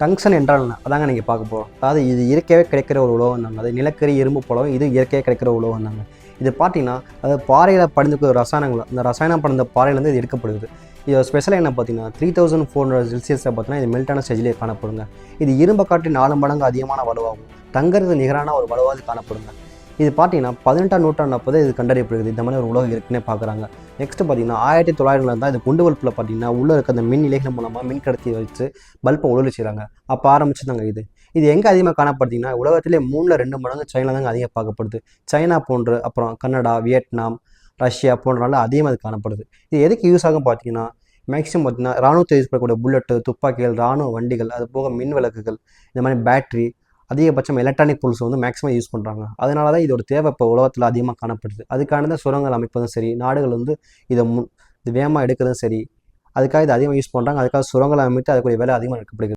டங்ஷன் என்றால் என்ன அதாங்க நீங்கள் பார்க்க போகிறோம் அதாவது இது இயற்கையாகவே கிடைக்கிற ஒரு உலகம் தாங்க. அது நிலக்கரி இரும்பு போலவும் இது இயற்கையாக கிடைக்கிற உலகம் தாங்க. இது பார்த்தீங்கன்னா அது பாறையில் படிந்துக்கிற ரசாயனங்கள் அந்த ரசாயனம் படந்த பாறையிலேருந்து இது எடுக்கப்படுது. இது ஸ்பெஷலாக என்ன பார்த்தீங்கன்னா த்ரீ தௌசண்ட் ஃபோர் ஹண்ட்ரட் செல்சியஸில் பார்த்தீங்கன்னா இது மெல்டான ஸ்டேஜிலே காணப்படுங்க. இது இரும்பை காட்டி நாலு மடங்கு அதிகமான வலுவாகும் தங்கிறது நிகரான ஒரு வலுவாக காணப்படுங்க. இது பார்த்தீங்கன்னா பதினெட்டாம் நூற்றாண்டு அப்போ இது கண்டறியப்படுகிறது. இந்த மாதிரி ஒரு உலகம் இருக்குன்னே பார்க்குறாங்க நெக்ஸ்ட் பார்த்தீங்கன்னா ஆயிரத்தி தொள்ளாயிரங்களில் தான் இது குண்டு பல்பில் பார்த்தீங்கன்னா உள்ளே இருக்க அந்த மின் இலைகள் மூலமாக மின் கடத்தி வச்சு பல்பை ஒளிர செய்கிறாங்க அப்போ ஆரம்பிச்சுதாங்க இது. இது எங்கே அதிகமாக காணப்படுத்திங்கன்னா உலகத்திலே மூணில் ரெண்டு மடங்கு சைனா தாங்க அதிகம் பார்க்கப்படுது. சைனா போன்று அப்புறம் கனடா வியட்நாம் ரஷ்யா போன்ற அதிகமாக அது காணப்படுது. இது எதுக்கு யூஸ் ஆகும் பார்த்தீங்கன்னா மேக்ஸிமம் பார்த்தீங்கன்னா ராணுவத்தை யூஸ் பண்ணக்கூடிய புல்லட்டு துப்பாக்கிகள் ராணுவ வண்டிகள் அது போக மின் விளக்குகள் இந்த மாதிரி பேட்டரி அதிகபட்சம் எலக்ட்ரானிக் பொருள்ஸ் வந்து மேக்ஸிமம் யூஸ் பண்ணுறாங்க அதனால தான் இதோட தேவை இப்போ உலகத்தில் அதிகமாக காணப்படுது. அதுக்கான தான் சுரங்கள் அமைப்பதும் சரி நாடுகள் வந்து இதை முன் இது வேகமாக எடுக்கிறதும் சரி அதுக்காக இது அதிகமாக யூஸ் பண்ணுறாங்க அதுக்காக சுரங்களை அமைத்து அதுக்குரிய வேலை அதிகமாக எடுக்கப்படுகிறது.